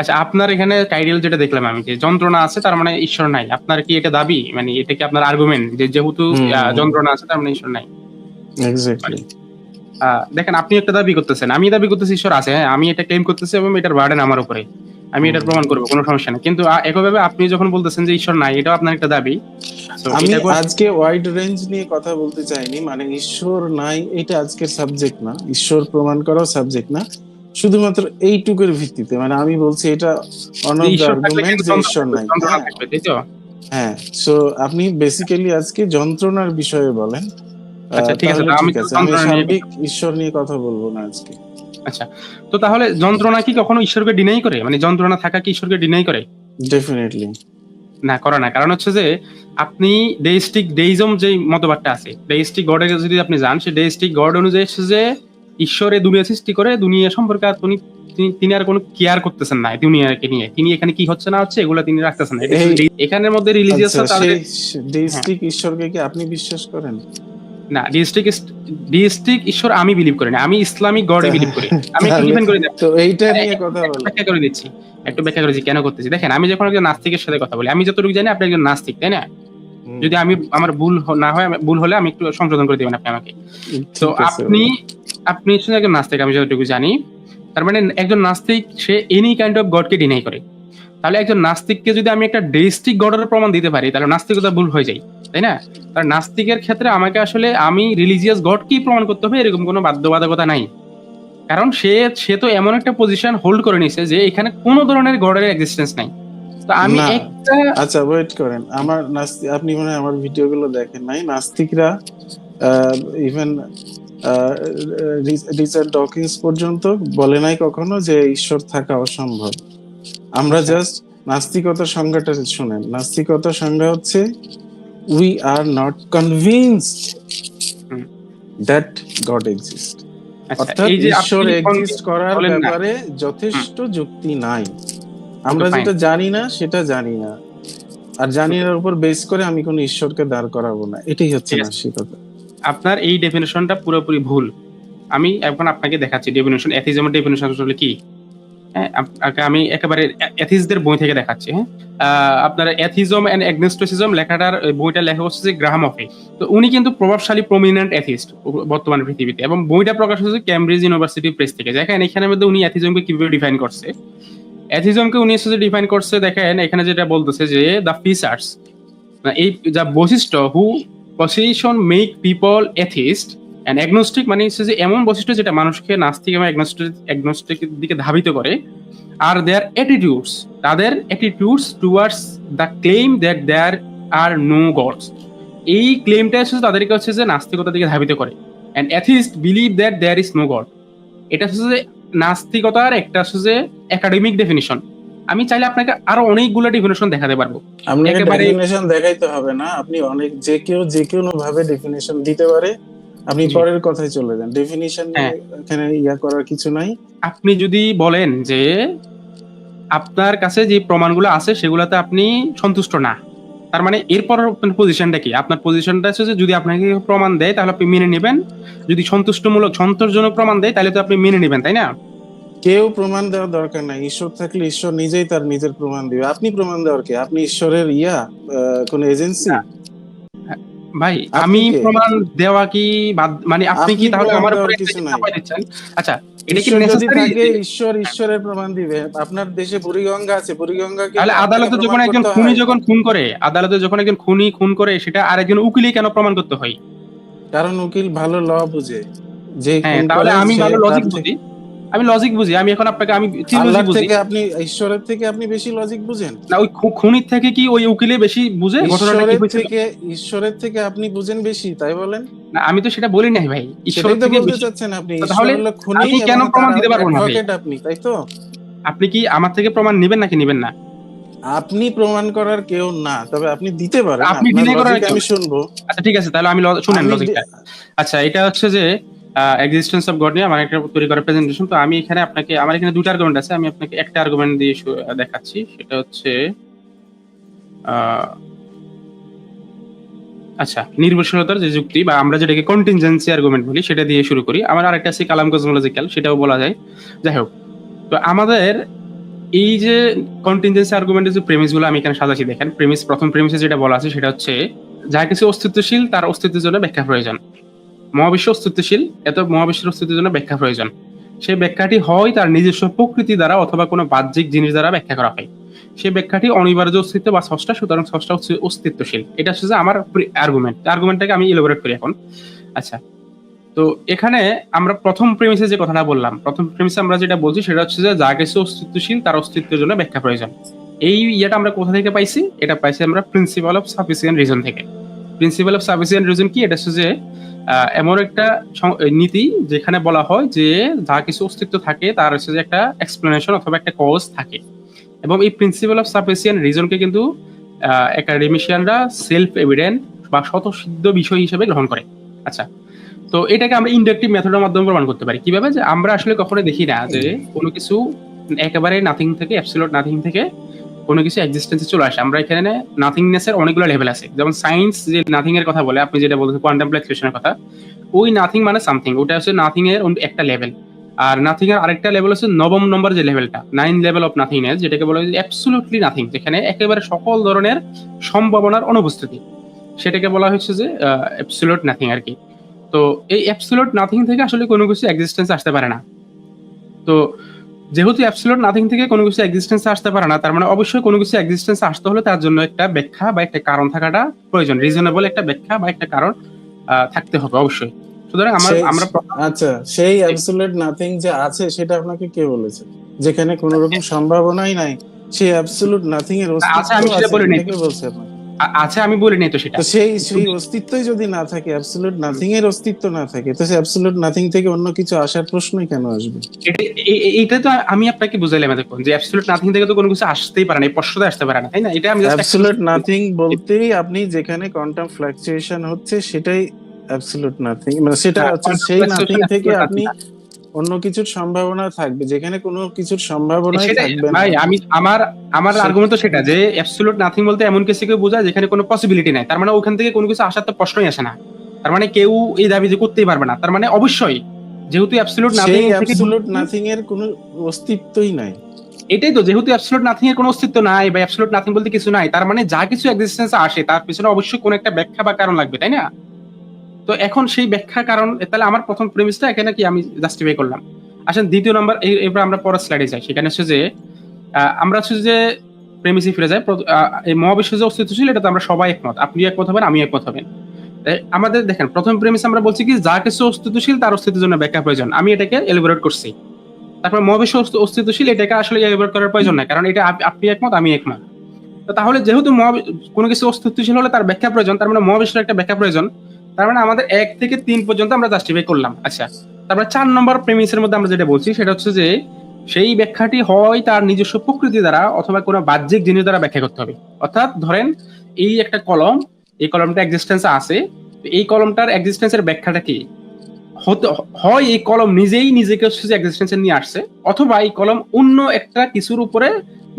আচ্ছা আপনার এখানে টাইটেল যেটা দেখলাম আমি যে যন্ত্রণা আছে তার মানে ঈশ্বর নাই। আপনার কি এটা দাবি? মানে এটা কি আপনার আর্গুমেন্ট যে যেহেতু। যন্ত্রণা আছে তার মানে ঈশ্বর নাই? এক্স্যাক্টলি দেখেন আপনি একটা দাবি করতেছেন আমি দাবি করতেছি ঈশ্বর আছে হ্যাঁ আমি এটা ক্লেম করতেছি এবং এটার বার্ডেন আমার উপরে। আমি এটা প্রমাণ করব কোনো সমস্যা নেই। কিন্তু একইভাবে আপনি যখন বলতেছেন যে ঈশ্বর নাই এটাও আপনার একটা দাবি। আমি আজকে ওয়াইড রেঞ্জ নিয়ে কথা বলতে চাইনি মানে ঈশ্বর নাই এটা আজকের সাবজেক্ট না। ঈশ্বর প্রমাণ করাও সাবজেক্ট না। শুধুমাত্র এইটুকুর ভিত্তিতে মানে আমি বলছি এটা অন অফ দ্য আর্গুমেন্ট যে ঈশ্বর নাই। হ্যাঁ, তো? হ্যাঁ সো আপনি বেসিক্যালি আজকে যন্ত্রণার বিষয়ে বলেন। আচ্ছা, ঠিক আছে, আমি তো আছে আমি যন্ত্রণা নিয়ে- সার্বিক ঈশ্বর নিয়ে কথা বলব না আজকে। আচ্ছা তো তাহলে যন্ত্রণা কি কখনো ঈশ্বরকে ডিনাই করে? মানে যন্ত্রণা থাকা কি ঈশ্বরকে ডিনাই করে? ডেফিনেটলি না করে না কারণ হচ্ছে যে আপনি ডেইস্টিক ডেইজম যে মতবাদটা আছে ডেইস্টিক গডে যদি আপনি যান সেই ডেইস্টিক গড অনুযায়ী হচ্ছে যে ঈশ্বরে দুনিয়া সৃষ্টি করে দুনিয়া সম্পর্কে আর তিনি তিনি- আর কোনো কেয়ার করতেছেন না দুনিয়াকে নিয়ে। তিনি এখানে কি হচ্ছে না হচ্ছে এগুলো তিনি রাখতেছেন না। এখানের মধ্যে রিলিজিয়াস আচ্ছা ঈশ্বরকে কি আপনি বিশ্বাস করেন? না ডিস্ট্রিক্ট ডিস্ট্রিক্ট ঈশ্বর আমি বিলিভ করি না। আমি ইসলামিক গডে বিলিভ করি। আমি তাহলে- ডিফেন্ড তো এইটা নিয়ে কথা একটু ব্যাখ্যা করে দিচ্ছি। একটু ব্যাখ্যা করেছি কেন করতেছি? দেখেন আমি যখন একজন নাস্তিকের সাথে কথা বলি আমি যতটুকু জানি আপনি একজন নাস্তিক তাই না? যদি আমি আমার ভুল না হয় ভুল হলে আমি একটু সংশোধন করে দিবেন আপনি আমাকে। তো আপনি আপনি শুধু একজন নাস্তিক আমি যতটুকু জানি। তার মানে একজন নাস্তিক সে এনি কাইন্ড অফ গডকে ডিনাই করে। তাহলে একজন নাস্তিককে যদি আমি একটা ডেস্টিক গডের প্রমাণ দিতে পারি তাহলে নাস্তিকতা ভুল হয়ে যায় তাই না? তার নাস্তিকের ক্ষেত্রে আমাকে আসলে আমি রিলিজিয়াস গডকেই প্রমাণ করতে হবে এরকম কোনো বাধ্যবাধকতা নাই। কারণ সে সে তো এমন একটা পজিশন হোল্ড করে নিছে যে এখানে কোনো ধরনের গডের এক্সিস্টেন্স নাই। তো আমি একটা আচ্ছা ওয়েট করেন। আমার নাস্তি আপনি মনে আমার ভিডিওগুলো দেখেন নাই। নাস্তিকরা ইভেন রিচার্ড ডকিন্স পর্যন্ত বলে নাই কখনো যে ঈশ্বর থাকা অসম্ভব। আমরা আচ্ছা। জাস্ট নাস্তিকতার সংজ্ঞাটা শুনেন। নাস্তিকতার সংজ্ঞা হচ্ছে we are not convinced that God exist আচ্ছা, অর্থাৎ ঈশ্বর এক্সিস্ট করার ব্যাপারে যথেষ্ট যুক্তি নাই। আমরা যেটা জানি না সেটা জানি না। আর জানি নার উপর বেস করে আমি কোনো ঈশ্বরকে দাঁড় করাবো না। এটাই হচ্ছে নাস্তিকতা। আপনার এই ডেফিনেশনটা পুরোপুরি ভুল। আমি এখন আপনাকে দেখাচ্ছি ডেফিনেশন এথিজমের ডেফিনেশন আসলে কি? হ্যাঁ আমি একেবারে এথিসদের বই থেকে দেখাচ্ছি হ্যাঁ। আপনার এথিজম অ্যান্ড এগনোস্টিসিজম লেখাটার বইটা লেখা হচ্ছে যে গ্রাহাম অফে তো উনি কিন্তু প্রভাবশালী প্রমিনেন্ট এথিস্ট বর্তমান পৃথিবীতে এবং বইটা প্রকাশ হচ্ছে ক্যামব্রিজ ইউনিভার্সিটি প্রেস থেকে। দেখেন, এখানের মধ্যে উনি এথিজমকে কীভাবে ডিফাইন করছে? এথিজমকে উনি হচ্ছে ডিফাইন করছে, দেখেন, এখানে যেটা বলতেছে যে দ্য ফিচার্স এই যা বৈশিষ্ট্য who position make people atheist and agnostic মানে হচ্ছে যে এমন বৈশিষ্ট্য যেটা মানুষকে নাস্তিক এবং অ্যাগনোস্টিক অ্যাগনোস্টিকের দিকে ধাবিত করে। আর দেয়ার অ্যাটিটিউডস তাদের attitudes towards the claim that there are no gods এই ক্লেমটা হচ্ছে তাদেরকে হচ্ছে যে নাস্তিকতার দিকে ধাবিত করে। And atheist believe that there is no God এটা হচ্ছে যে নাস্তিকতার একটা হচ্ছে যে একাডেমিক ডেফিনিশন আমি চাইলে আপনাকে আরও অনেকগুলো ডেফিনেশন দেখাতে পারব। আপনাকে ডেফিনেশন দেখাইতে হবে না। আপনি অনেক যে কেউ যে কোনো ভাবে ডেফিনেশন দিতে পারে আপনি পরের কথায় চলে যান। ডেফিনিশন হ্যাঁ। এখানে ইয়া করার কিছু নাই। আপনি যদি বলেন যে আপনার কাছে যে প্রমাণগুলো আছে সেগুলোতে আপনি সন্তুষ্ট না তার মানে এরপর আপনার পজিশনটা কি? আপনার পজিশনটা হচ্ছে যে যদি আপনাকে প্রমাণ দেয় তাহলে আপনি মেনে নেবেন। যদি সন্তুষ্টমূলক সন্তোষজনক প্রমাণ দেয় তাহলে তো আপনি মেনে নেবেন তাই না? কেউ প্রমাণ দেওয়ার দরকার নাই। ঈশ্বর থাকলে ঈশ্বর নিজেই তার নিজের প্রমাণ দিবে। আপনি প্রমাণ দেওয়ার কি? আপনি ঈশ্বরের ইয়া কোন এজেন্সি? ভাই আমি প্রমাণ দেওয়া কি মানে আপনি কি তাহলে আমার উপরে কিছু নাই। আচ্ছা এটা কি ঈশ্বর ঈশ্বরের প্রমাণ দিবে। আপনার দেশে বুড়িগঙ্গা আছে। বুড়িগঙ্গাকে তাহলে আদালতে যখন একজন খুনি যখন খুন করে আদালতে যখন একজন খুনি খুন করে সেটা আরেকজন উকিলই কেন প্রমাণ করতে হয়? কারণ উকিল ভালো ল বুঝে। যে হ্যাঁ তাহলে আমি ভালো লজিক বুঝি। আমি লজিক বুঝি আমি এখন আপনাকে আমি বুঝি। থেকে আপনি ঈশ্বরের থেকে আপনি বেশি লজিক বুঝেন। না ওই খুনির থেকে কি ওই উকিলে বেশি বুঝে? ঘটনাটা কি ঈশ্বরের হয়েছিল? থেকে ঈশ্বরের থেকে আপনি বুঝেন বেশি তাই বলেন? না আমি তো সেটা বলি নাই ভাই। ঈশ্বর সেটাই তো থেকে বেশি- চাচ্ছেন আপনি। তাহলে হলো খুনি কেন প্রমাণ দিতে পারব না? আপনি তাই তো? আপনি কি আমার থেকে প্রমাণ নেবেন নাকি নেবেন না? আপনি প্রমাণ করার কেউ না তবে আপনি দিতে পারেন। আপনি deny করার আমি শুনব। আচ্ছা ঠিক আছে তাহলে আমি শুনেন লজিকটা আচ্ছা এটা হচ্ছে যে এক্সিস্টেন্স অফ গড নিয়ে আমার একটা তৈরি করা প্রেজেন্টেশন তো আমি এখানে আপনাকে, আমার এখানে দুটো আর্গুমেন্ট আছে, আমি আপনাকে একটা আর্গুমেন্ট দিয়ে দেখাচ্ছি। সেটা হচ্ছে আচ্ছা নির্ভরশীলতার যে যুক্তি বা আমরা যেটাকে কন্টিনজেন্সি আর্গুমেন্ট বলি, সেটা দিয়ে শুরু করি। আমার আরেকটা আছে কালাম কসমোলজিক্যাল সেটাও বলা যায়। যাই হোক, তো আমাদের এই যে কন্টিনজেন্সি আর্গুমেন্টের যে প্রেমিসগুলো আমি এখানে সাজাচ্ছি, দেখেন প্রেমিস প্রথম প্রেমিসে যেটা বলা আছে, সেটা হচ্ছে যা কিছু অস্তিত্বশীল, তার অস্তিত্বের জন্য ব্যাখ্যা প্রয়োজন। মহাবিশ্ব অস্তিত্বশীল, এত মহাবিশ্বের অস্তিত্বের জন্য ব্যাখ্যা প্রয়োজন। সেই ব্যাখ্যাটি হয় তার নিজস্ব প্রকৃতি দ্বারা অথবা কোনো বাহ্যিক জিনিস দ্বারা ব্যাখ্যা করা হয়। সেই ব্যাখ্যাটি অনিবার্য অস্তিত্ব বা ষষ্ঠা, সুতরাং ষষ্ঠা হচ্ছে অস্তিত্বশীল। এটা হচ্ছে আমার আর্গুমেন্ট আর্গুমেন্টটাকে আমি ইলোবরেট করি এখন। আচ্ছা তো এখানে আমরা প্রথম প্রেমিসে যে কথাটা বললাম, প্রথম প্রেমিসে আমরা যেটা বলছি সেটা হচ্ছে যে যা কিছু অস্তিত্বশীল, তার অস্তিত্বের জন্য ব্যাখ্যা প্রয়োজন। এই ইয়েটা আমরা কোথা থেকে পাইছি? এটা পাইছি আমরা প্রিন্সিপাল অফ সাফিসিয়েন্ট রিজন থেকে। প্রিন্সিপাল অফ সাফিসিয়েন্ট রিজন কি? এটা হচ্ছে যে এমন একটা নীতি যেখানে বলা হয় যে যা কিছু অস্তিত্ব থাকে তার হচ্ছে যে একটা এক্সপ্লেনেশন অথবা একটা কজ থাকে। এবং এই প্রিন্সিপাল অফ সাফিসিয়েন্ট রিজনকে কিন্তু একাডেমিশিয়ানরা সেলফ এভিডেন্ট বা স্বতঃসিদ্ধ বিষয় হিসেবে গ্রহণ করে। আচ্ছা তো এটাকে আমরা ইন্ডাকটিভ মেথডের মাধ্যমে প্রমাণ করতে পারি। কীভাবে? যে আমরা আসলে কখনো দেখি না যে কোনো কিছু একেবারে নাথিং থেকে অ্যাবসলিউট নাথিং থেকে কোনো কিছু এক্সিস্টেন্সে চলে আসে। আমরা এখানে নাথিংনেসের অনেকগুলো লেভেল আছে। যেমন সায়েন্স যে নাথিং এর কথা বলে, আপনি যেটা বলছেন কোয়ান্টাম ফ্লেক্সিশনের কথা, ওই নাথিং মানে সামথিং ওটা হচ্ছে নাথিং এর একটা লেভেল আর নাথিং এর আরেকটা লেভেল হচ্ছে নবম নম্বর যে লেভেলটা নাইন লেভেল অফ নাথিংনেস যেটাকে বলা হয় অ্যাবসলুটলি নাথিং যেখানে একেবারে সকল ধরনের সম্ভাবনার অনুপস্থিতি। সেটাকে বলা হচ্ছে যে অ্যাবসলুট নাথিং আর কি। তো এই অ্যাবসলুট নাথিং থেকে আসলে কোনো কিছু এক্সিস্টেন্স আসতে পারে না। তো যেহেতু অ্যাবসলুট নাথিং থেকে কোনো কিছু এক্সিস্টেন্স আসতে পারে না তার মানে অবশ্যই কোনো কিছু এক্সিস্টেন্স আসতে হলে তার জন্য একটা ব্যাখ্যা বা একটা কারণ থাকাটা প্রয়োজন রিজনেবল একটা ব্যাখ্যা বা একটা কারণ থাকতে হবে অবশ্যই। সুতরাং আমার আমরা আচ্ছা সেই অ্যাবসলিউট নাথিং যে আছে সেটা আপনাকে কে বলেছে? যেখানে কোনো রকম সম্ভাবনাই নাই সেই অ্যাবসলিউট নাথিং এর আচ্ছা, আমি সেটা বলিনি। কে বলছে আপনাকে? আছে আমি বলিনি তো সেটা। তো সেই সেই অস্তিত্বই যদি না থাকে অ্যাবসলিউট নাথিং এর অস্তিত্ব না থাকে তো সেই অ্যাবসলিউট নাথিং থেকে অন্য কিছু আসার প্রশ্নই কেন আসবে? এটা- তো আমি আপনাকে বুঝাইলাম দেখুন যে অ্যাবসলিউট নাথিং থেকে তো কোনো কিছু আসতেই পারে না প্রশ্নটা আসতে পারে না তাই না? এটা আমি অ্যাবসলিউট নাথিং বলতেই আপনি যেখানে কোয়ান্টাম ফ্লাকচুয়েশন হচ্ছে সেটাই অ্যাবসলিউট নাথিং মানে সেটা হ্যাঁ, হচ্ছে সেই নাথিং থেকে আপনি অন্য কিছুর সম্ভাবনা থাকবে যেখানে কোনো কিছুর সম্ভাবনাই সেটাই থাকবে না। ভাই আমি আমার আমার আর্গুমেন্ট তো সেটা যে অ্যাবসলিউট নাথিং বলতে এমন কিছু কিছুকে বোঝায় যেখানে কোনো পসিবিলিটি নাই। তার মানে ওখান থেকে কোনো কিছু আসার তো প্রশ্নই আসে না। তার মানে কেউ এই দাবি যে করতেই পারবে না। তার মানে অবশ্যই যেহেতু অ্যাবসলিউট নাথিং অ্যাবসলিউট নাথিং এর কোনো অস্তিত্বই নাই। এটাই তো যেহেতু অ্যাবসলিউট নাথিং এর কোনো অস্তিত্ব নাই বা অ্যাবসলিউট নাথিং বলতে কিছু নাই তার মানে যা কিছু এক্সিস্টেন্স আসে তার পিছনে অবশ্যই কোনো একটা ব্যাখ্যা বা কারণ লাগবে তাই না? তো এখন সেই ব্যাখ্যা কারণ তাহলে আমার প্রথম প্রেমিসটা এখানে কি আমি জাস্টিফাই করলাম? আসেন, দ্বিতীয় নম্বর এবার আমরা পরের স্লাইডে যাই। সেখানে হচ্ছে যে আমরা হচ্ছে যে প্রেমিসে ফিরে যাই। এই মহাবিশ্ব যে অস্তিত্ব ছিল এটা তো আমরা সবাই একমত। আপনি একমত হবেন আমি একমত হবেন। আমাদের দেখেন, প্রথম প্রেমিস আমরা বলছি কি, যা কিছু অস্তিত্বশীল, তার অস্তিত্বের জন্য ব্যাখ্যা প্রয়োজন। আমি এটাকে এলিবোরেট করছি। তারপর মহাবিশ্ব অস্ত- অস্তিত্বশীল, এটাকে আসলে এলিবোরেট করার প্রয়োজন নাই, কারণ এটা আপনি একমত আমি একমত। তাহলে যেহেতু কোনো কিছু অস্তিত্বশীল হলে তার ব্যাখ্যা প্রয়োজন, তার মানে মহাবিশ্বের একটা ব্যাখ্যা প্রয়োজন তার মানে আমাদের এক থেকে তিন পর্যন্ত আমরা জাস্টিফাই করলাম। আচ্ছা তারপর চার নম্বর প্রেমিসের মধ্যে আমরা যেটা বলছি, সেটা হচ্ছে যে সেই ব্যাখ্যাটি হয় তার নিজস্ব প্রকৃতি দ্বারা অথবা কোনো বাহ্যিক জিনিস দ্বারা ব্যাখ্যা করতে হবে। অর্থাৎ ধরেন, এই একটা কলম, এই কলমটা এক্সিস্টেন্স আছে এই কলমটার এক্সিস্টেন্সের ব্যাখ্যাটা কি? হতে, হয় এই কলম নিজেই নিজেকে হচ্ছে নিয়ে আসছে, অথবা এই কলম অন্য একটা কিছুর উপরে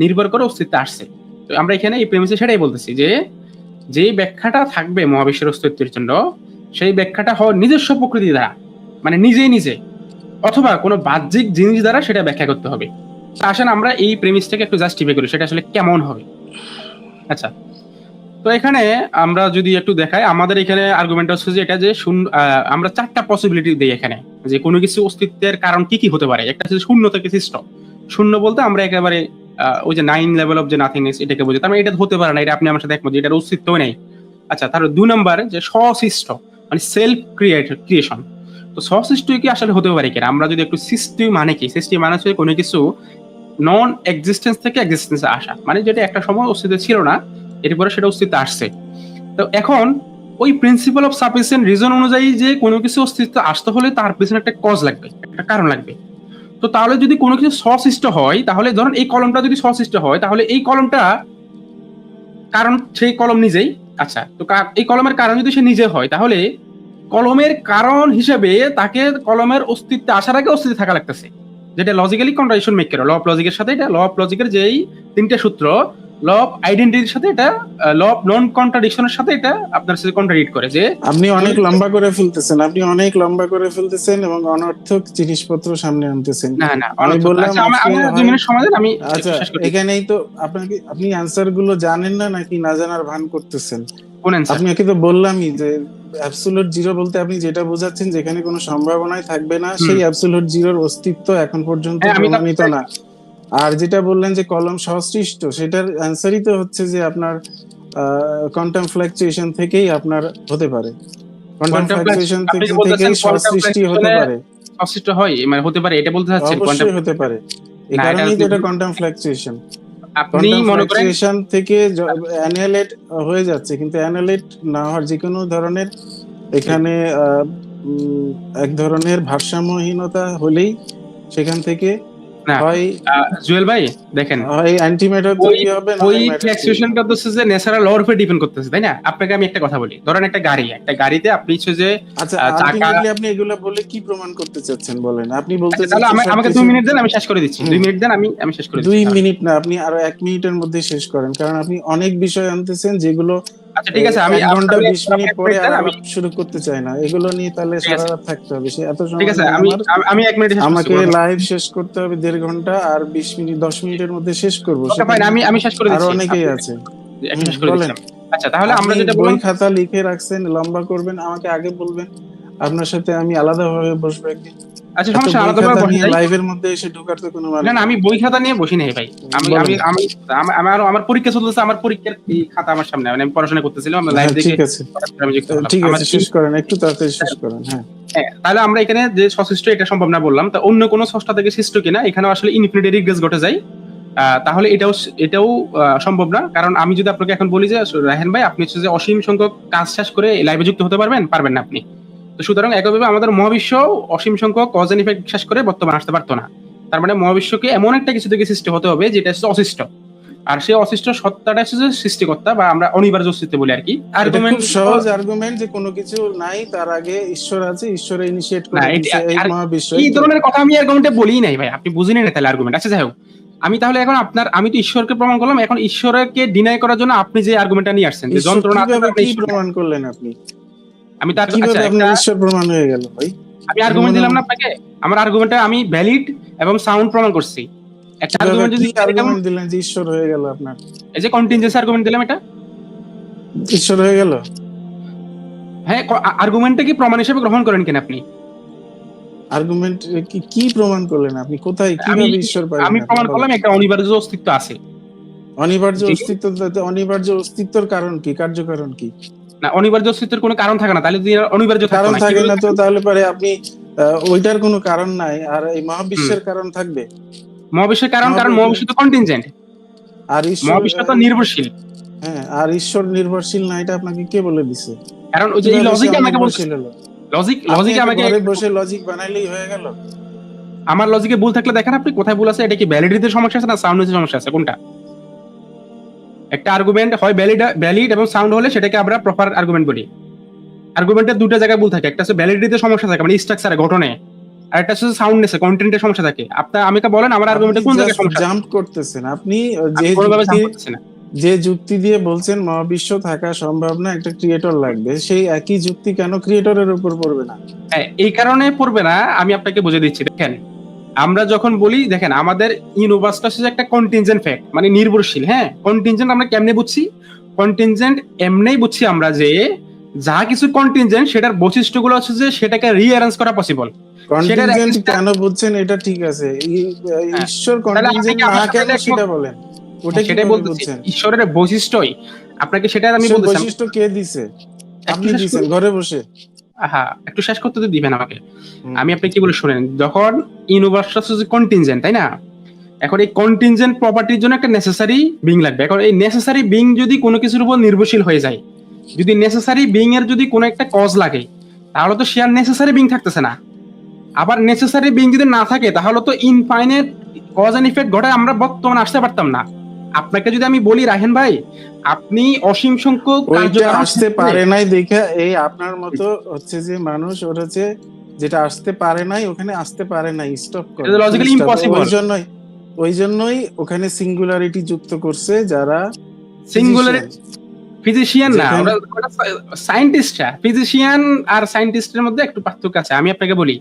নির্ভর করে অস্তিত্বে আসছে। তো আমরা এখানে এই প্রেমিসে সেটাই বলতেছি যে যে ব্যাখ্যাটা থাকবে মহাবিশ্বের অস্তিত্বের জন্য, সেই ব্যাখ্যাটা হয় নিজস্ব প্রকৃতি দ্বারা মানে নিজেই নিজে, অথবা কোনো বাহ্যিক জিনিস দ্বারা সেটা ব্যাখ্যা করতে হবে। আসেন আমরা এই প্রেমিসটাকে একটু জাস্টিফাই করি, সেটা আসলে কেমন হবে? আচ্ছা তো এখানে আমরা যদি একটু দেখাই, আমাদের এখানে আর্গুমেন্ট হচ্ছে যে এটা যে আমরা চারটা পসিবিলিটি দিই এখানে, যে কোনো কিছু অস্তিত্বের কারণ কি কি হতে পারে। একটা হচ্ছে শূন্য থেকে সৃষ্ট। শূন্য বলতে আমরা একেবারে ওই যে নাইন লেভেল অফ যে নাথিংনেস এটাকে বোঝাই তার মানে এটা হতে পারে না, এটা আপনি আমার সাথে একমত এটার অস্তিত্বই নেই। আচ্ছা তার দুই নম্বর যে স্বসৃষ্ট মানে সেলফ ক্রিয়েট ক্রিয়েশন তো স্বসৃষ্ট কি আসলে হতে পারে কিনা? আমরা যদি একটু সৃষ্টি মানে কি? সৃষ্টি মানে হচ্ছে কোনো কিছু নন এক্সিস্টেন্স থেকে এক্সিস্টেন্সে আসা। মানে যেটা একটা সময় অস্তিত্ব ছিল না, এরপরে সেটা অস্তিত্ব আসছে। তো এখন ওই প্রিন্সিপাল অফ সাফিসিয়েন্ট রিজন অনুযায়ী যে কোনো কিছু অস্তিত্ব আসতে হলে তার পিছনে একটা কজ লাগবে, একটা কারণ লাগবে। তো তাহলে যদি কোনো কিছু সৃষ্ট হয়, তাহলে ধরুন এই কলমটা যদি সৃষ্ট হয়, তাহলে এই কলমটা কারণ সেই কলম নিজেই। আচ্ছা তো এই কলমের কারণ যদি সে নিজে হয়, তাহলে কলমের কারণ হিসেবে তাকে কলমের অস্তিত্বে আসার আগে অস্তিত্বে থাকা লাগতেছে। যেটা লজিক্যালি কন্ট্রাডিকশন মেক করে ল অফ লজিকের সাথে এটা ল অফ লজিকের যেই তিনটা সূত্র ল অফ আইডেন্টিটির সাথে এটা ল অফ নন কন্ট্রাডিকশনের সাথে এটা আপনার সাথে কন্ট্রাডিক্ট করে যে আপনি অনেক লম্বা করে ফেলতেছেন আপনি অনেক লম্বা করে ফেলতেছেন এবং অনর্থক জিনিসপত্র সামনে আনতেছেন। না না আমি বললাম আচ্ছা, আমার দুই মিনিট সময় দেন আমি আচ্ছা এখানেই তো আপনাকে আপনি অ্যান্সারগুলো জানেন না নাকি না জানার ভান করতেছেন? কোন আপনাকে তো বললামই যে অ্যাবসোলুট জিরো বলতে আপনি যেটা বোঝাচ্ছেন যেখানে কোনো সম্ভাবনাই থাকবে না সেই অ্যাবসোলুট জিরোর অস্তিত্ব এখন পর্যন্ত হ্যাঁ, প্রমাণিত না। আর যেটা বললেন যে কলম সৃষ্ট সেটার অ্যান্সারই তো হচ্ছে যে আপনার কোয়ান্টাম ফ্লাকচুয়েশন থেকেই আপনার হতে পারে। কোয়ান্টাম আপনি থেকে থেকেই সৃষ্টি হতে পারে। অবশিষ্ট হয় মানে হতে পারে এটা বলতে চাচ্ছেন কোয়ান্টাম হতে পারে। এই কারণেই তো এটা কোয়ান্টাম ফ্লাকচুয়েশন আপনি মনে করেন থেকে অ্যানুয়ালেট হয়ে যাচ্ছে কিন্তু অ্যানুয়ালেট না হওয়ার যে কোনো ধরনের এখানে এক ধরনের ভারসাম্যহীনতা হলেই সেখান থেকে। হয় জুয়েল ভাই দেখেন। হয় অ্যান্টিম্যাটার ওই- তৈরি হবে ওই হয় matter তৈরি হবে। ফ্লাকচুয়েশনটা তো যে ন্যাচারাল লর উপরে ডিপেন্ড করতেছে তাই না? আপনাকে আমি একটা কথা বলি। ধরেন একটা গাড়ি একটা গাড়িতে আপনি হচ্ছে যে আচ্ছা চাকা- আপনি এগুলো বলে কি প্রমাণ করতে চাচ্ছেন বলেন? আপনি বলতে আচ্ছা, তাহলে আমাকে মিনিট দেন আমি শেষ করে দিচ্ছি। মিনিট দেন আমি আমি শেষ করে মিনিট না আপনি আরও এক মিনিটের মধ্যে শেষ করেন কারণ আপনি অনেক বিষয় আনতেছেন যেগুলো আচ্ছা ঠিক আছে আমি ঘণ্টা আপনাকে- বিশ মিনিট পরে আমি শুরু করতে চাই না। এগুলো নিয়ে তাহলে সারা রাত থাকতে হবে। সে এত সময় ঠিক আছে আমি আমি- মিনিট আমাকে লাইভ শেষ করতে হবে দেড় ঘণ্টা আর বিশ মিনিট দশ মিনিটের মধ্যে শেষ করব। আমি আমি শেষ করে আরও অনেকেই আছে। শেষ করে বলেন। দিচ্ছি আচ্ছা তাহলে আমরা যেটা বই খাতা লিখে রাখছেন লম্বা করবেন আমাকে আগে বলবেন। আপনার সাথে আমি আলাদা ভাবে বসবো একদিন। আচ্ছা সমস্যা আলাদা বসে লাইভের মধ্যে এসে ঢোকার তো কোনো মানে না না আমি বই খাতা নিয়ে বসি নাই ভাই। আমি। আমি আমি আমার- আমার পরীক্ষা চলতেছে আমার পরীক্ষার খাতা আমার সামনে। মানে আমি পড়াশোনা করতেছিলাম আমরা লাইভ হ্যাঁ, দেখে ঠিক আছে। ঠিক আছে শেষ করেন একটু তাড়াতাড়ি শেষ করেন হ্যাঁ। হ্যাঁ, তাহলে আমরা এখানে যে সৃষ্ট এটা সম্ভব না বললাম তা অন্য কোনো ষষ্ঠা থেকে সৃষ্ট কিনা এখানে আসলে ইনফিনিটি রিগ্রেস ঘটে যায়। তাহলে এটাও এটাও সম্ভব না। কারণ আমি যদি আপনাকে এখন বলি যে রাহেন ভাই আপনি হচ্ছে যে অসীম সংখ্যক কাজ শেষ করে লাইভে যুক্ত হতে পারবেন? পারবেন না আপনি। তো সুতরাং একইভাবে আমাদের মহাবিশ্ব অসীম সংখ্যক কজ এন্ড ইফেক্ট শেষ করে বর্তমান আসতে পারতো না। তার মানে মহাবিশ্বকে এমন একটা কিছু থেকে সৃষ্টি হতে হবে যেটা হচ্ছে অসিষ্ট। আর সেই অসিষ্ট সত্তাটা হচ্ছে সৃষ্টিকর্তা বা আমরা অনিবার্য অস্তিত্ব বলি আর কি। আর্গুমেন্ট সহজ আর্গুমেন্ট যে কোনো কিছু নাই তার আগে ঈশ্বর আছে ঈশ্বরে ইনিশিয়েট করে এই মহাবিশ্ব। এই ধরনের কথা আমি আর্গুমেন্টে বলি নাই ভাই আপনি বুঝিনি না তাহলে আর্গুমেন্ট আচ্ছা যাই হোক। আমি তাহলে এখন আপনার আমি তো ঈশ্বরকে প্রমাণ করলাম এখন ঈশ্বরকে ডিনাই করার জন্য আপনি যে আর্গুমেন্টটা নিয়ে আসছেন যে যন্ত্রণা আপনি প্রমাণ করলেন আপনি? আমি তার কীভাবে আচ্ছা, আপনার ঈশ্বর প্রমাণ হয়ে গেল ভাই? আমি আর্গুমেন্ট দিলাম না আপনাকে। আমার আর্গুমেন্টে আমি ভ্যালিড এবং সাউন্ড প্রমাণ করছি। একটা আর্গুমেন্ট যদি আর্গুমেন্ট দিলেন যে ঈশ্বর হয়ে গেল আপনার? এই যে কন্টিনজেন্সি আর্গুমেন্ট দিলাম এটা। ঈশ্বর হয়ে গেল? হ্যাঁ আর্গুমেন্টটা কি প্রমাণ হিসেবে গ্রহণ করেন কিনা আপনি? আর্গুমেন্ট কি কি প্রমাণ করলেন আপনি? কোথায় কীভাবে ঈশ্বর পাইলেন আমি প্রমাণ করলাম একটা অনিবার্য অস্তিত্ব আছে। অনিবার্য অস্তিত্ব অনিবার্য অস্তিত্বের কারণ কি? কার্যকারণ কি? না অনিবার্য অস্তিত্বের কোনো কারণ থাকে না তাহলে যদি অনিবার্য কারণ থাকে না তো তাহলে পরে আপনি ওইটার কোনো কারণ নাই আর এই মহাবিশ্বের কারণ থাকবে? মহাবিশ্বের কারণ কারণ মহাবিশ্ব- তো কন্টিনজেন্ট আর ঈশ্বর মহাবিশ্ব তো নির্ভরশীল। হ্যাঁ আর ঈশ্বর নির্ভরশীল না এটা আপনাকে কে বলে দিছে? কারণ ওই যে এই লজিক আমাকে বলছে? নির্ভরশীল হলো? লজিক আপনি আমাকে ঘরে বসে লজিক বানাইলেই হয়ে গেল। আমার লজিকে ভুল থাকলে দেখেন আপনি কোথায় ভুল আছে এটা কি ভ্যালিডিটিতে সমস্যা আছে না সাউন্ডের সমস্যা আছে কোনটা? একটা আর্গুমেন্ট হয় ভ্যালিড ভ্যালিড এবং সাউন্ড হলে সেটাকে আমরা প্রপার আর্গুমেন্ট বলি। আর্গুমেন্টের দুটো জায়গায় ভুল থাকে। একটা হচ্ছে ভ্যালিডিটিতে সমস্যা থাকে মানে স্ট্রাকচারে গঠনে। আর একটা হচ্ছে সাউন্ডনেসে কন্টেন্টের সমস্যা থাকে। আপনার আমাকে বলেন আমার আর্গুমেন্টে কোন জায়গায় সমস্যা জাম্প করতেছেন। আপনি যে আমি কোনোভাবে যুক্তি- jump করতেছি না। যে যুক্তি দিয়ে বলছেন মহাবিশ্ব থাকা সম্ভব না একটা ক্রিয়েটর লাগবে। সেই একই যুক্তি কেন ক্রিয়েটরের উপর পড়বে না? হ্যাঁ, এই কারণে পড়বে না আমি আপনাকে বুঝে দিচ্ছি। দেখেন আমরা যখন বলি দেখেন আমাদের ইউনিভার্সটা হচ্ছে একটা কন্টিনজেন্ট ফ্যাক্ট মানে নির্ভরশীল হ্যাঁ? কন্টিনজেন্ট আমরা কেমনে বুঝছি? কন্টিনজেন্ট এমনিই বুঝছি আমরা যে যা কিছু কন্টিনজেন্ট সেটার বৈশিষ্ট্যগুলো হচ্ছে যে সেটাকে রিঅ্যারেঞ্জ করা পসিবল কন্টিনজেন্ট কেন বুঝছেন? এটা ঠিক আছে। হ্যাঁ। ঈশ্বর কন্টিনজেন্ট না কেন সেটা বলেন? ওটা সেটাই কীভাবে বলতেছি। ঈশ্বরের বৈশিষ্ট্যই। আপনাকে সেটা আমি বলতেছি। বৈশিষ্ট্য কে দিছে? আপনি দিছেন ঘরে বসে। হ্যাঁ একটু শেষ করতে তো দিবেন আমাকে। আমি আপনি কি বলে শুনেন যখন ইউনিভার্সটা হচ্ছে কন্টিনজেন্ট তাই না? এখন এই কন্টিনজেন্ট প্রপার্টির জন্য একটা নেসেসারি বিং লাগবে। এখন এই নেসেসারি বিং যদি কোনো কিছুর উপর নির্ভরশীল হয়ে যায় যদি নেসেসারি বিং এর যদি কোনো একটা কজ লাগে তাহলে তো সে আর নেসেসারি বিং থাকতেছে না। আবার নেসেসারি বিং যদি না থাকে তাহলে তো ইনফাইনাইট কজ এন্ড ইফেক্ট ঘটায় আমরা বর্তমানে আসতে পারতাম না। আপনাকে যদি আমি বলি রাহেন ভাই আপনি অসীম সংখ্যক আসতে পারে নাই দেখে এই আপনার মতো হচ্ছে যে মানুষ ওর হচ্ছে যেটা আসতে পারে নাই ওখানে আসতে পারে নাই স্টপ করে stop। impossible. ওই জন্যই ওই জন্যই ওখানে সিঙ্গুলারিটি যুক্ত করছে যারা সিঙ্গুলার physician। ফিজিশিয়ান না ওরা সায়েন্টিস্টরা ফিজিশিয়ান আর সায়েন্টিস্টের মধ্যে একটু পার্থক্য আছে আমি আপনাকে বলি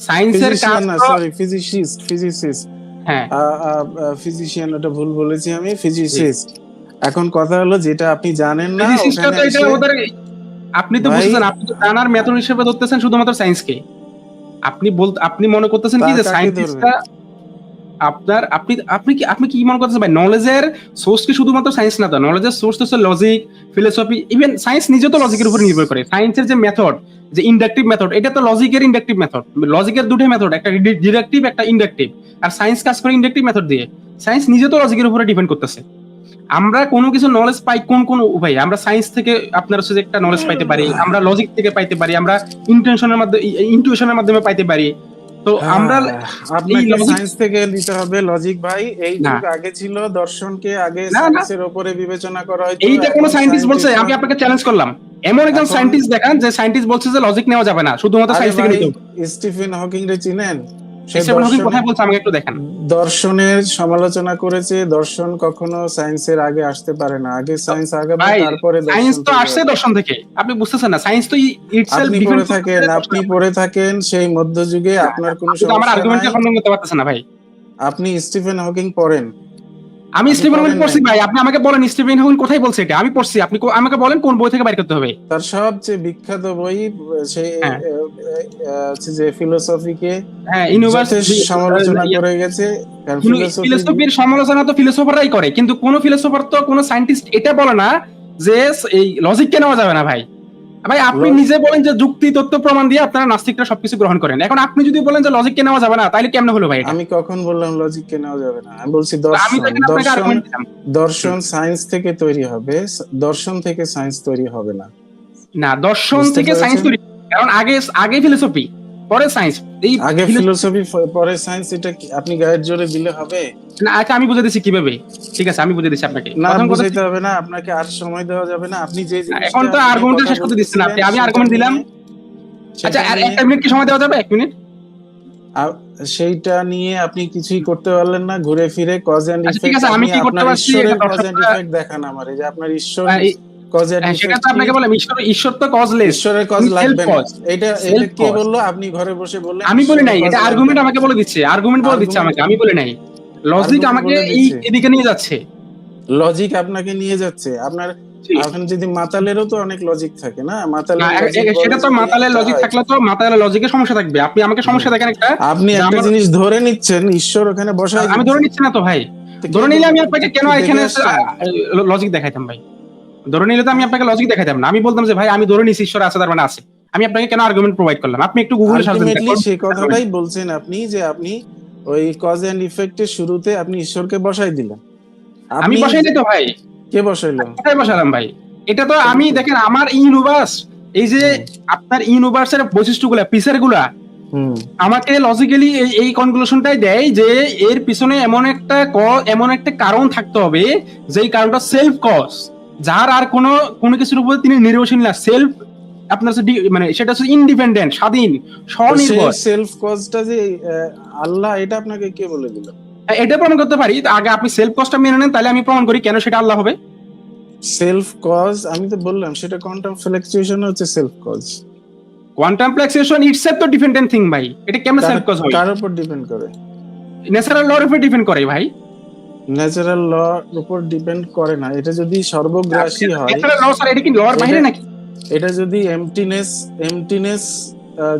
সায়েন্সের কাজ না সরি ফিজিসিস্ট ফিজিসিস্ট ফিজিশিয়ান ওটা ভুল বলেছি আমি ফিজিসিস্ট এখন কথা হলো যেটা আপনি জানেন না আপনি তো বুঝছেন আপনি তো জানার মেথড হিসেবে ধরতেছেন শুধুমাত্র সায়েন্সকে আপনি বল আপনি মনে করতেছেন কি যে সায়েন্টিস্টরা আপনার, আপনি আপনি কি আপনি কি মনে করতেছেন ভাই নলেজের সোর্স কি শুধুমাত্র সায়েন্স না তো? নলেজের সোর্স তো লজিক ফিলোসফি ইভেন সায়েন্স নিজে তো লজিকের উপর নির্ভর করে। সায়েন্সের যে মেথড যে ইন্ডাকটিভ মেথড এটা তো লজিকের ইন্ডাকটিভ মেথড লজিকের দুটো মেথড একটা ডিডাকটিভ একটা ইন্ডাকটিভ আর সায়েন্স কাজ করে ইন্ডাকটিভ মেথড দিয়ে। সায়েন্স নিজে তো লজিকের উপরে ডিপেন্ড করতেছে। আমরা কোনো কিছু নলেজ পাই কোন কোন উপায়ে? আমরা সায়েন্স থেকে আপনার হচ্ছে একটা নলেজ পাইতে পারি, আমরা লজিক থেকে পাইতে পারি, আমরা ইন্টেনশনের মাধ্যমে ইনটিউশনের মাধ্যমে পাইতে পারি। তো আমরা আহ, আপনাকে সায়েন্স থেকে নিতে হবে লজিক ভাই। এই যুগ আগে ছিল দর্শনকে আগে। সায়েন্সের উপরে বিবেচনা করা হয় এইটা কোন সায়েন্টিস্ট বলছে আমি আপনাকে চ্যালেঞ্জ করলাম। এমন একজন সায়েন্টিস্ট দেখান যে সায়েন্টিস্ট বলছে যে লজিক নেওয়া যাবে না শুধুমাত্র সায়েন্স থেকে নিতে স্টিফেন হকিং রে চিনেন? দর্শনের সমালোচনা করেছে দর্শন কখনো সায়েন্সের আগে আসতে পারে না। আগে সায়েন্স আগে তারপরে সায়েন্স তো আসছে। দর্শন থেকে। আপনি বুঝতেছেন না সায়েন্স তো ইটসেলফ পড়ে থাকেন আপনি পড়ে থাকেন সেই মধ্যযুগে আপনার কোনো সমস্যা আমার খণ্ডন করতে পারতেছেন না ভাই। আপনি স্টিফেন হকিং পড়েন। আমি স্টিফেন হকিং পড়ছি ভাই আপনি আমাকে বলেন স্টিফেন হকিং কোথায় বলছে এটা? আমি পড়ছি আপনি আমাকে বলেন কোন বই থেকে বাইর করতে হবে। তার সবচেয়ে বিখ্যাত বই সেই হ্যাঁ। যে ফিলোসফিকে হ্যাঁ সমালোচনা করে গেছে ফিলোসফির সমালোচনা তো ফিলোসফাররাই করে কিন্তু কোন ফিলোসফার তো কোন সায়েন্টিস্ট এটা বলে না যে এই লজিক কে নেওয়া যাবে না ভাই। ভাই আপনি নিজে বলেন যে যুক্তি তথ্য প্রমাণ দিয়ে আপনারা নাস্তিকরা সবকিছু গ্রহণ করেন। এখন আপনি যদি বলেন যে লজিক কে নেওয়া যাবে না তাহলে কেমনে হলো ভাই আমি কখন বললাম লজিক কে নেওয়া যাবে না? আমি বলছি দর্শন দর্শন দর্শন সায়েন্স থেকে তৈরি হবে। দর্শন থেকে সায়েন্স তৈরি হবে না। না দর্শন থেকে সায়েন্স তৈরি কারণ আগে আগে ফিলোসফি পরে সায়েন্স এই আগে ফিলোসফি পরে সায়েন্স এটা আপনি গায়ের জোরে দিলে হবে? না, আচ্ছা আমি বুঝে দিচ্ছি কীভাবে? ঠিক আছে আমি বুঝে দিচ্ছি আপনাকে। না বুঝাইতে হবে না আপনাকে আর সময় দেওয়া যাবে না। আপনি যে এখন তো শেষ করতে দিচ্ছেন আপনি। আমি argument দিলাম। আচ্ছা আর একটা মিনিট কি সময় দেওয়া যাবে? এক মিনিট। সেইটা নিয়ে আপনি কিছুই করতে পারলেন না ঘুরে ফিরে কজ এন্ড ঠিক ইফেক্ট আছে, আমি কি করতে পারছি? কজ এন্ড ইফেক্ট দেখান আমারে যে আপনার ঈশ্বর হ্যাঁ, এই- কজ এন্ড হ্যাঁ, সেটা তো আপনাকে বললাম ঈশ্বর ঈশ্বর তো কজলেস ঈশ্বরের কজ লাগবে এটা এটা কে বলল? আপনি ঘরে বসে বললেন আমি বলি নাই এটা আর্গুমেন্ট আমাকে বলে দিচ্ছে আর্গুমেন্ট বলে দিচ্ছে আমাকে আমি বলি নাই। লজিক আমাকে এই এদিকে নিয়ে যাচ্ছে। লজিক আপনাকে নিয়ে যাচ্ছে। আপনার এখন যদি মাতালেরও তো অনেক লজিক থাকে না মাতালের এ- সেটা তো মাতালের লজিক থাকলে তো মাতালের লজিকের সমস্যা থাকবে। আপনি আমাকে সমস্যা দেখেন একটা। আপনি একটা জিনিস ধরে নিচ্ছেন ঈশ্বর ওখানে বসায় আমি ধরে নিচ্ছি না তো ভাই। ধরে নিলে আমি আপনাকে কেন এখানে লজিক দেখাইতাম ভাই? ধরে নিলে তো আমি আপনাকে লজিক দেখাইতাম না। আমি বলতাম যে ভাই আমি ধরে নিচ্ছি ঈশ্বর আছে তার মানে আছে। আমি আপনাকে কেন আর্গুমেন্ট প্রোভাইড করলাম? আপনি একটু গুগলে সার্চ আলটিমেটলি সেই কথাটাই বলছেন আপনি যে আপনি ওই কজ এন্ড ইফেক্টের শুরুতে আপনি ঈশ্বরকে বসাই দিলেন। আমি আপনি বসাই তো ভাই। কে বসাইলো? কোথায় বসালাম ভাই? এটা তো আমি দেখেন আমার ইউনিভার্স এই যে আপনার ইউনিভার্সের বৈশিষ্ট্যগুলা পিসারগুলা হুম। আমাকে লজিক্যালি এই কনক্লুশনটাই দেয় যে এর পিছনে এমন একটা ক এমন একটা কারণ থাকতে হবে যেই কারণটা সেলফ কজ যার আর কোনো কোনো কিছুর উপর তিনি নির্ভরশীল না। সেলফ আপনার মানে সেটা হচ্ছে ইন্ডিপেন্ডেন্ট স্বাধীন স্বনির্ভর। সেলফ কজটা যে আল্লাহ এটা আপনাকে কে বলে দিল? এটা প্রমাণ করতে পারি। আগে আপনি সেলফ কজটা মেনে নেন তাহলে আমি প্রমাণ করি কেন সেটা আল্লাহ হবে। সেলফ কজ আমি তো বললাম সেটা কোয়ান্টাম ফ্লাকচুয়েশন হচ্ছে self cause quantum fluctuation itself তো ডিপেন্ডেন্ট থিং ভাই। এটা কেমন সেলফ কজ হয়? কার উপর ডিপেন্ড করে? ন্যাচারাল লর উপর ডিপেন্ড করে ভাই। ন্যাচারাল ল উপর ডিপেন্ড করে না। এটা যদি সর্বগ্রাসী হয় ন্যাচারাল ল স্যার এটা কি লর বাইরে নাকি? এটা যদি এমটিনেস এমটিনেস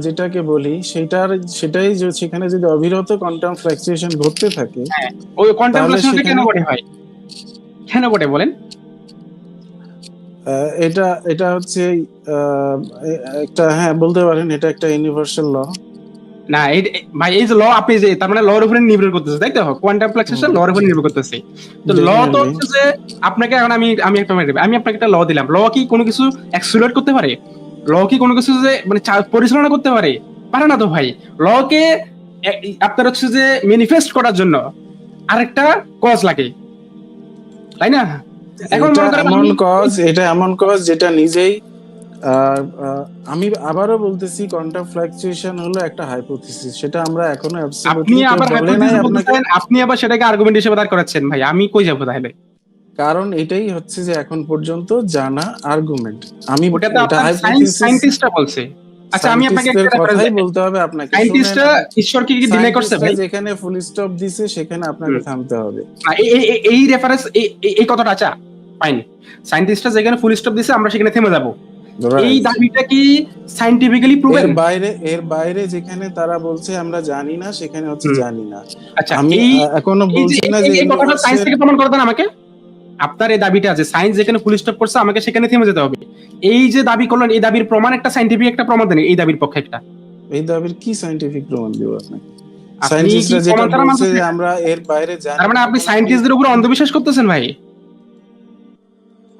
যেটাকে বলি সেটার সেটাই যে- সেখানে যদি অবিরত কোয়ান্টাম ফ্লাকচুয়েশন ঘটতে থাকে ওই কন্টেম্পলেশনটা কেন সেখানে- বটে হয় কেন বটে বলেন? এটা এটা হচ্ছে একটা হ্যাঁ বলতে পারেন এটা একটা ইউনিভার্সাল ল না এই এই- ভাই এই যে ল আপনি যে তার মানে লর উপরে নির্ভর করতেছে তাই তো? কোয়ান্টাম ফ্লাকচুয়েশন লর উপরে নির্ভর করতেছে। তো ল তো হচ্ছে যে আপনাকে এখন আমি আমি একটা আমি আপনাকে একটা ল দিলাম। ল কি কোনো কিছু এক্সিলারেট করতে পারে? ল কি কোনো কিছু যে মানে পরিচালনা করতে পারে? পারে না তো ভাই। ল কে আপনার হচ্ছে যে ম্যানিফেস্ট করার জন্য আরেকটা কজ লাগে। তাই না? এখন মনে করেন এমন কজ এটা এমন কজ যেটা নিজেই আমি আবারও বলতেছি কোয়ান্টাম ফ্লাকচুয়েশন হলো একটা হাইপোথিসিস সেটা আমরা এখনও আপনি আবার বলতেছেন, আপনি আবার সেটাকে আর্গুমেন্ট হিসেবে দাঁড় করাচ্ছেন ভাই আমি কই যাব তাহলে? কারণ এটাই হচ্ছে যে এখন পর্যন্ত জানা আর্গুমেন্ট আমি ওটা সায়েন্টিস্টরা বলছে। আচ্ছা আমি আপনাকে একটা কথাই বলতে হবে আপনাকে সায়েন্টিস্টরা ঈশ্বরকে কি কি ডিনাই করছে ভাই? যেখানে ফুল স্টপ দিছে সেখানে আপনাকে থামতে হবে। এই রেফারেন্স এই কথাটা আচ্ছা ফাইন সায়েন্টিস্টরা যেখানে ফুল স্টপ দিছে আমরা সেখানে থেমে যাব। এই দাবিটা কি সায়েন্টিফিক্যালি প্রুভেন এর বাইরে এর বাইরে যেখানে তারা বলছে আমরা জানি না সেখানে হচ্ছে। জানি না। আচ্ছা আমি এখনও বলছি না যে এই কথাটা সায়েন্স থেকে প্রমাণ করে দেন আমাকে? আপনার এই দাবিটা আছে সায়েন্স যেখানে ফুল স্টপ করছে আমাকে সেখানে থেমে যেতে হবে। এই যে দাবি করলেন এই দাবির প্রমাণ একটা সাইন্টিফিক একটা প্রমাণ দেন এই দাবির পক্ষে একটা। এই দাবির কি সাইন্টিফিক প্রমাণ দিব আপনাকে? সায়েন্টিস্টরা যেটা বলছে আমরা এর বাইরে জানি তার মানে আপনি সায়েন্টিস্টদের উপর অন্ধবিশ্বাস করতেছেন ভাই?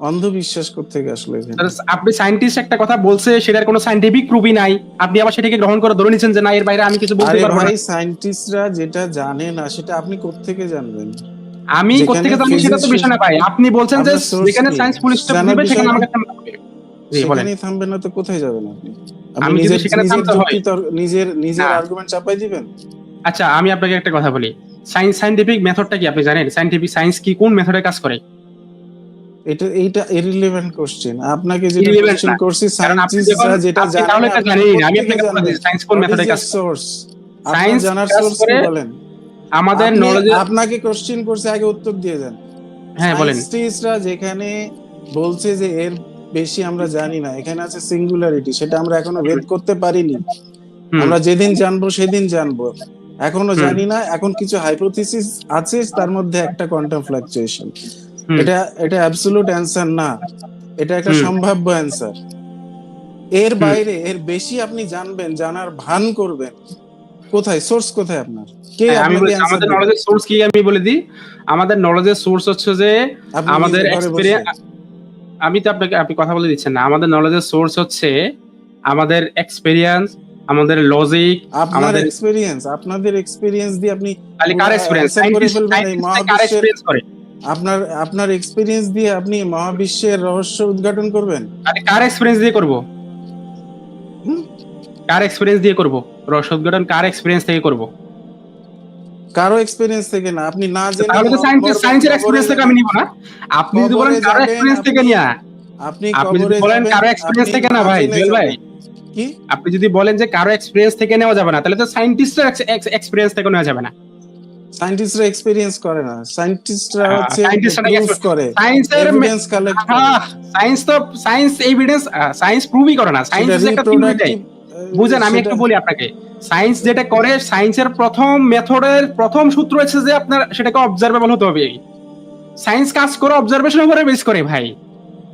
অন্ধবিশ্বাস করতে আসলে আপনি সায়েন্টিস্ট একটা কথা বলছে সেটার কোনো সাইন্টিফিক প্রুফই নাই। আপনি আবার সেটাকে গ্রহণ করে ধরে নিচ্ছেন যে না এর বাইরে আমি কিছু বলতে পারব না। ভাই সায়েন্টিস্টরা যেটা জানে না সেটা আপনি কোত্থেকে জানবেন? আমি জানি সেটা তো বিষয় না ভাই। আপনি বলছেন যে যেখানে সায়েন্স ফুল স্টপ দিবে সেখানে আমাকে থামবেন না তো কোথায় যাবেন আপনি? আমি যদি সেখানে থামতে হয়- নিজের নিজের আর্গুমেন্ট চাপাই দিবেন? আচ্ছা আমি আপনাকে একটা কথা বলি। সায়েন্স সাইন্টিফিক মেথডটা কি আপনি জানেন? সাইন্টিফিক সায়েন্স কি কোন মেথডে কাজ করে? এটা এইটা ইররিলেভেন্ট কোশ্চেন আপনাকে যেটা কোশ্চেন করছি সায়েন্টিস্টরা যেটা আপনি জানে তাহলে এটা জানেনই না। আমি আপনাকে বলে? সায়েন্স কোন মেথডে কাজ? আপনার Science জানার সোর্স বলেন আমাদের নলেজে আপনাকে কোশ্চেন করছে আগে উত্তর দিয়ে হ্যাঁ বলেন সায়েন্টিস্টরা যেখানে বলছে যে এর বেশি আমরা জানি না এখানে আছে সিঙ্গুলারিটি সেটা আমরা এখনও ভেদ করতে পারিনি আমরা যেদিন জানব সেদিন জানব এখনও। জানি না এখন কিছু হাইপোথিসিস আছে তার মধ্যে একটা কোয়ান্টাম ফ্লাকচুয়েশন হুম। এটা এটা অ্যাবসলিউট অ্যানসার না। এটা একটা সম্ভাব্য অ্যানসার এর বাইরে এর বেশি আপনি জানবেন জানার ভান করবেন। কোথায়? সোর্স কোথায় আপনার? কে হ্যাঁ, আমি আমাদের নলেজের সোর্স কি আমি বলে দিই? আমাদের নলেজের সোর্স হচ্ছে যে আমাদের। এক্সপেরিয়েন্স আমি তো আপনাকে আপনি কথা বলে দিচ্ছেন না। আমাদের নলেজের সোর্স হচ্ছে আমাদের এক্সপেরিয়েন্স আমাদের লজিক আমাদের- এক্সপেরিয়েন্স আপনাদের এক্সপেরিয়েন্স দিয়ে আপনি তাহলে কার এক্সপেরিয়েন্স কার এক্সপেরিয়েন্স করে? আপনার আপনার এক্সপেরিয়েন্স দিয়ে আপনি মহাবিশ্বের রহস্য উদ্ঘাটন করবেন? তাহলে কার এক্সপেরিয়েন্স দিয়ে করব? কার এক্সপেরিয়েন্স দিয়ে করব? রহস্য উদ্ঘাটন কার এক্সপেরিয়েন্স থেকে করব? কারও এক্সপেরিয়েন্স থেকে না আপনি না জেনে তাহলে তো সায়েন্স সায়েন্সের এক্সপেরিয়েন্স থেকে আমি নিব না। আপনি যদি বলেন কারও এক্সপেরিয়েন্স থেকে নিয়া। আপনি আপনি যদি বলেন কারও এক্সপেরিয়েন্স থেকে না ভাই জুয়েল ভাই। কি? আপনি যদি বলেন যে কারও এক্সপেরিয়েন্স থেকে নেওয়া যাবে না তাহলে তো সায়েন্টিস্টের এক্সপেরিয়েন্স থেকে নেওয়া যাবে না। সায়েন্টিস্টরা এক্সপেরিয়েন্স করে না। সায়েন্টিস্টরা আহ, হচ্ছে প্রুফ করে। এভিডেন্স কালেক্ট সায়েন্স তো সায়েন্স এভিডেন্স সায়েন্স প্রুভই করে না। সায়েন্স একটা থিওরি দেয়। বুঝেন আমি একটু বলি আপনাকে। সায়েন্স যেটা করে সায়েন্সের প্রথম মেথডের প্রথম সূত্র হচ্ছে যে আপনার সেটাকে অবজারভেবল হতে হবে। সায়েন্স কাজ করে অবজারভেশনের উপরে বেস করে ভাই।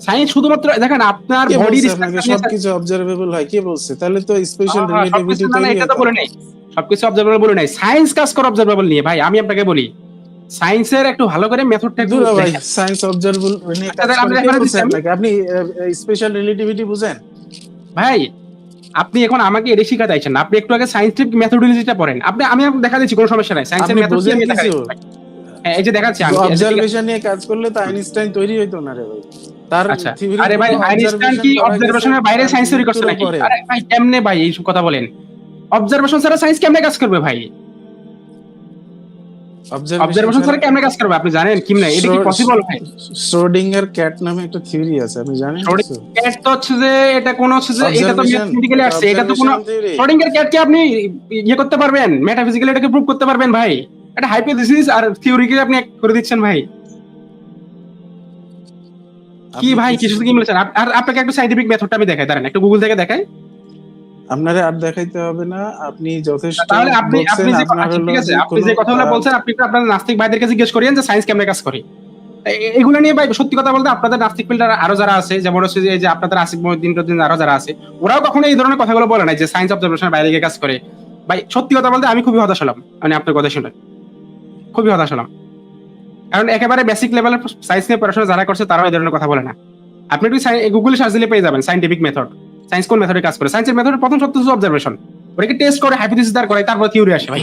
সায়েন্স শুধুমাত্র দেখেন আপনার কে বডি বলছে আপনাকে? সবকিছু অবজারভেবল হয় কে বলছে? তাহলে তো স্পেশাল রিলেটিভিটি তৈরি এটা তো বলে নাই। সবকিছু অবজারভেবল বলে নাই। সায়েন্স কাজ করে অবজারভেবল নিয়ে ভাই আমি আপনাকে বলি। সায়েন্সের একটু ভালো করে মেথডটা একটু ভাই সায়েন্স অবজারভেবল নিয়ে আচ্ছা। আপনাকে? আপনি স্পেশাল রিলেটিভিটি বুঝেন? ভাই আপনি এখন আমাকে এটা শিখাতে চাইছেন আপনি একটু আগে সায়েন্টিফিক মেথোডোলজিটা পড়েন। আপনি আমি দেখা দিচ্ছি কোনো সমস্যা নাই। সায়েন্সের আপনি মেথড আমি দেখা হ্যাঁ এই যে দেখাচ্ছি আমি অবজারভেশন নিয়ে কাজ করলে তো আইনস্টাইন তৈরি হইতো না রে ভাই। তার আচ্ছা। আরে ভাই আইনস্টাইন কি অবজারভেশনের বাইরে সায়েন্স তৈরি করছে নাকি? আরে ভাই কেমনে ভাই এইসব কথা বলেন? অবজারভেশন ছাড়া সায়েন্স কেমনে কাজ করবে ভাই? অবজারভেশন ছাড়া কেমনে কাজ করবে? আপনি জানেন কি না এটা কি পসিবল ভাই? শ্রোডিঙ্গার ক্যাট নামে একটা থিওরি আছে আপনি জানেন ক্যাট তো হচ্ছে যে এটা কোন হচ্ছে যে এটা তো আসছে এটা তো কোনো। শ্রোডিঙ্গার ক্যাট কি আপনি ইয়ে করতে পারবেন? মেটাফিজিক্যালি এটাকে প্রুভ করতে পারবেন ভাই? এটা হাইপোথিসিস আর থিওরি কে আপনি এক করে দিচ্ছেন ভাই। কি ভাই কিছু কি বলেছেন? আর আপনাকে একটু সাইন্টিফিক মেথডটা আমি দেখাই দাঁড়ান একটু গুগল থেকে দেখাই। আপনারে আর দেখাইতে হবে না আপনি যথেষ্ট তাহলে আপনি আপনি যে আচ্ছা, ঠিক আছে আপনি যে কথাগুলো বলছেন আপনি একটু আপনার নাস্তিক ভাইদেরকে জিজ্ঞেস করিয়েন যে সায়েন্স কেমনে কাজ করে। এগুলো নিয়ে ভাই সত্যি কথা বলতে আপনাদের নাস্তিক ফিল্ডার আরও যারা আছে যেমন হচ্ছে যে আপনাদের আসিফ মহিউদ্দিন টদ্দিন আরও যারা আছে ওরাও কখনো এই ধরনের কথাগুলো বলে নাই যে সায়েন্স অবজারভেশনের বাইরে গিয়ে কাজ করে। ভাই সত্যি কথা বলতে আমি খুবই হতাশ হলাম মানে আপনার কথা শুনে। খুবই হতাশ হলাম। কারণ একেবারে বেসিক লেভেলের সায়েন্স নিয়ে পড়াশোনা যারা করছে তারাও এই ধরনের কথা বলে না। আপনি একটু গুগলে সার্চ দিলে পেয়ে যাবেন সাইন্টিফিক মেথড সায়েন্স কোন মেথডে কাজ করে? সায়েন্সের মেথডের প্রথম সত্য হচ্ছে অবজারভেশন ওটাকে টেস্ট করে হাইপোথিসিস দাঁড় করে তারপর থিওরি আসে ভাই।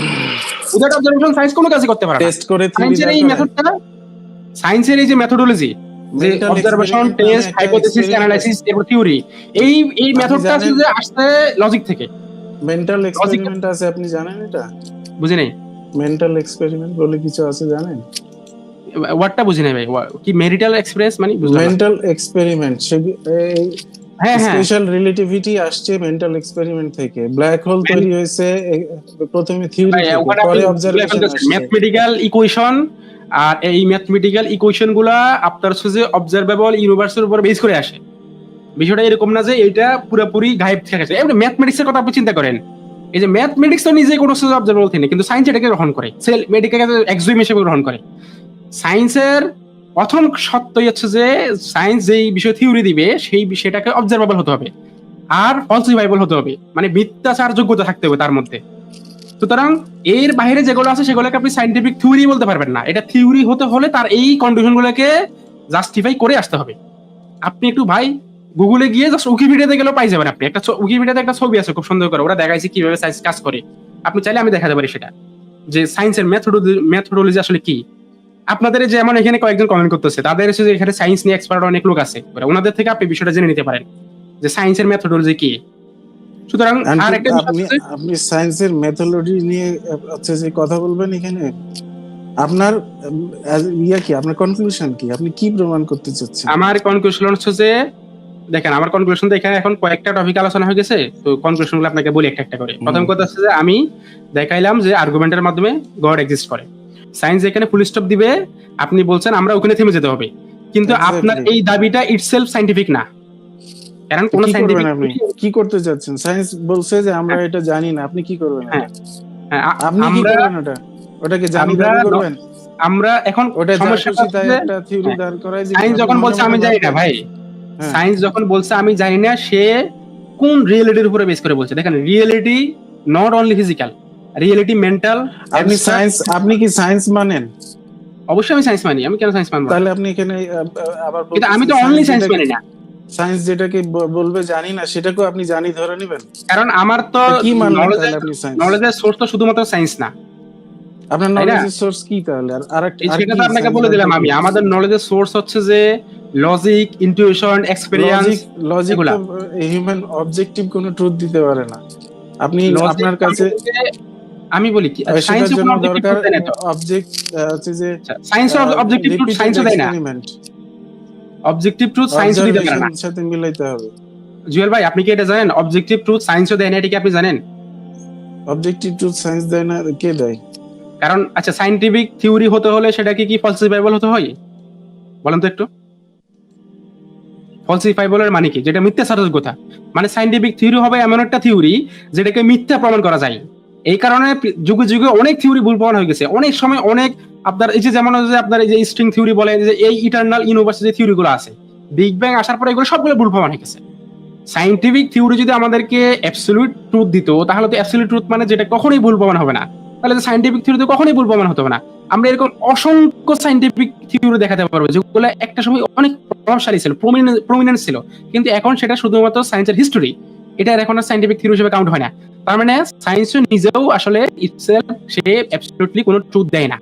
উইদাউট অবজারভেশন সায়েন্স কোনো কাজই করতে পারে না। টেস্ট করে সায়েন্সের এই। মেথডটা সায়েন্সের এই যে মেথোডোলজি যে অবজারভেশন টেস্ট হাইপোথিসিস অ্যানালাইসিস এবং থিওরি এই এই মেথডটা আসলে আসছে লজিক থেকে মেন্টাল এক্সপেরিমেন্ট আছে আপনি জানেন এটা? বুঝি নাই মেন্টাল এক্সপেরিমেন্ট বলে কিছু আছে জানেন? ওয়ার্ডটা বুঝি নাই ভাই। কি মেরিটাল এক্সপ্রেস মানে মেন্টাল এক্সপেরিমেন্ট হ্যাঁ হ্যাঁ। স্পেশাল রিলেটিভিটি আসছে মেন্টাল এক্সপেরিমেন্ট থেকে। ব্ল্যাক হোল তৈরি হয়েছে প্রথমে থিওরি পরে অবজারভেশন ম্যাথমেটিক্যাল ইকুয়েশন আর এই ম্যাথমেটিক্যাল ইকুয়েশনগুলা আপনার হচ্ছে যে অবজারভেবল ইউনিভার্সের উপর বেস করে আসে। বিষয়টা এরকম না যে এটা পুরোপুরি গায়েব থেকে আসে এমনি ম্যাথমেটিক্স এর কথা আপনি চিন্তা করেন। এই যে ম্যাথমেটিক্স তো নিজে কোনো অবজারভেবল থিং কিন্তু সায়েন্স এটাকে গ্রহণ করে। সেল মেডিকেল এক্সিম হিসেবে গ্রহণ করে। সায়েন্সের প্রথম সত্যই হচ্ছে যে সায়েন্স যেই বিষয় থিওরি দিবে, সেই বিষয়টাকে অবজারভেবল হতে হবে। আর ফলসিফাইবল হতে হবে। মানে মিথ্যাচার যোগ্যতা থাকতে হবে তার মধ্যে। সুতরাং এর বাইরে যেগুলো আছে, সেগুলোকে আপনি সাইন্টিফিক থিওরি বলতে পারবেন না। এটা থিওরি হতে হলে তার এই কন্ডিশনগুলোকে জাস্টিফাই করে আসতে হবে। আপনি একটু ভাই গুগলে গিয়ে জাস্ট উইকিপিডিয়াতে গেলেও পাই যাবেন আপনি। একটা উইকিপিডিয়াতে একটা ছবি আছে খুব সুন্দর করে। ওরা দেখাইছে কীভাবে সায়েন্স কাজ করে। আপনি চাইলে আমি দেখাতে পারি সেটা। যে সায়েন্সের মেথোডোলজি আসলে কি? আপনাদের যে যেমন এখানে কয়েকজন কমেন্ট করতেছে তাদের হচ্ছে যে এখানে সায়েন্স নিয়ে এক্সপার্ট অনেক লোক আছে। ওনাদের থেকে আপনি বিষয়টা জেনে নিতে পারেন যে সায়েন্সের মেথোডোলজি কি? সুতরাং আর একটা আপনি সায়েন্সের মেথোলজি নিয়ে হচ্ছে যে কথা বলবেন এখানে আপনার ইয়া কি? আপনার কনক্লুশন কি? আপনি কি প্রমাণ করতে চাচ্ছেন? আমার কনক্লুশন হচ্ছে যে দেখেন আমার কনক্লুশন তো এখানে এখন কয়েকটা টপিক আলোচনা হয়ে গেছে তো কনক্লুশনগুলো আপনাকে বলি একটা একটা করে। প্রথম কথা হচ্ছে যে আমি দেখাইলাম যে আর্গুমেন্টের মাধ্যমে গড এক্সিস্ট করে। সায়েন্স এখানে ফুল স্টপ দিবে আপনি বলছেন আমরা ওখানে থেমে যেতে হবে। কিন্তু আপনার এই দাবিটা ইটসেলফ সাইন্টিফিক না। কারণ কোন সাইন্টিফিক কি করতে চাচ্ছেন? সায়েন্স বলছে যে আমরা এটা জানি না আপনি কি করবেন হ্যাঁ, আপনি আপনি কি করবেন ওটা? ওটাকে জানি দাবি করবেন? আমরা এখন ওটা যা সমস্যাটা হচ্ছে একটা থিওরি হ্যাঁ, দাঁড় করায় যে সায়েন্স যখন বলছে আমি জানি না ভাই। হ্যাঁ। সায়েন্স যখন বলছে আমি জানি না সে কোন রিয়েলিটির উপরে বেস করে বলছে। দেখেন reality not only physical reality mental আপনি সায়েন্স আপনি কি সায়েন্স মানেন? অবশ্যই আমি সায়েন্স মানি আমি কেন সায়েন্স মানবো? তাহলে আপনি এখানে আবার কিন্তু আমি তো অনলি সায়েন্স মানি না। সায়েন্স যেটাকে বলবে জানি না সেটাকেও আপনি জানি ধরে নেবেন। কারণ আমার তো কি মানলেন নলেজের তাহলে আপনি সায়েন্স নলেজের সোর্স তো শুধুমাত্র সায়েন্স না। আপনার নলেজের সোর্স কি তাহলে? আর আরেকটা আর সেটা তো আপনাকে বলে দিলাম আমি। আমাদের নলেজের সোর্স হচ্ছে যে logic intuition experience logic. Human objective কোনো ট্রুথ দিতে পারে না। আপনি আপনার কাছে আমি বলি কি সায়েন্স জন্য দরকার অবজেক্ট হচ্ছে যে সায়েন্স অবজেক্টিভ ট্রুথ সায়েন্স দেয় না। অবজেক্টিভ ট্রুথ সায়েন্স দিতে পারে না। সাথে মিলাইতে হবে। জুয়েল ভাই আপনি কি এটা জানেন? অবজেক্টিভ ট্রুথ সায়েন্সও দেয় না এটা কি আপনি জানেন? অবজেক্টিভ ট্রুথ সায়েন্স দেয় না কে দেয়? কারণ আচ্ছা সাইন্টিফিক থিওরি হতে হলে সেটা কি কি ফলসিফাইবল হতে হয়? বলেন তো একটু। ফলসিফাইবলের মানে কি? যেটা মিথ্যা কথা। মানে সাইন্টিফিক থিওরি হবে এমন একটা থিওরি যেটাকে মিথ্যা প্রমাণ করা যায়। এই কারণে যুগে যুগে অনেক থিওরি ভুল প্রমাণ হয়ে গেছে। অনেক সময় অনেক আপনার এই যে যেমন আপনার এই যে স্ট্রিং থিওরি বলে যে এই ইটারনাল ইউনিভার্স যে থিওরি গুলো আছে বিগ ব্যাং আসার পরে এগুলো সবগুলো ভুল প্রমাণ হয়ে গেছে। সাইন্টিফিক থিওরি যদি আমাদেরকে অ্যাবসলিউট ট্রুথ দিত, তাহলে তো অ্যাবসলিউট ট্রুথ মানে যেটা কখনোই ভুল প্রমাণ হবে না। তাহলে সাইন্টিফিক থিওরি তো কখনোই ভুল প্রমাণ হতো না। আমরা এরকম অসংখ্য সাইন্টিফিক থিওরি দেখাতে পারব, যেগুলো একটা সময় অনেক প্রভাবশালী ছিল প্রমিনেন্স ছিল। কিন্তু এখন সেটা শুধুমাত্র সায়েন্সের হিস্টোরি এটা এখন আর সাইন্টিফিক থিওরি হিসেবে কাউন্ট হয় না। তার মানে সায়েন্স নিজেও আসলে ইটসেলফ সে অ্যাবসলিউটলি কোনো ট্রুথ দেয় না।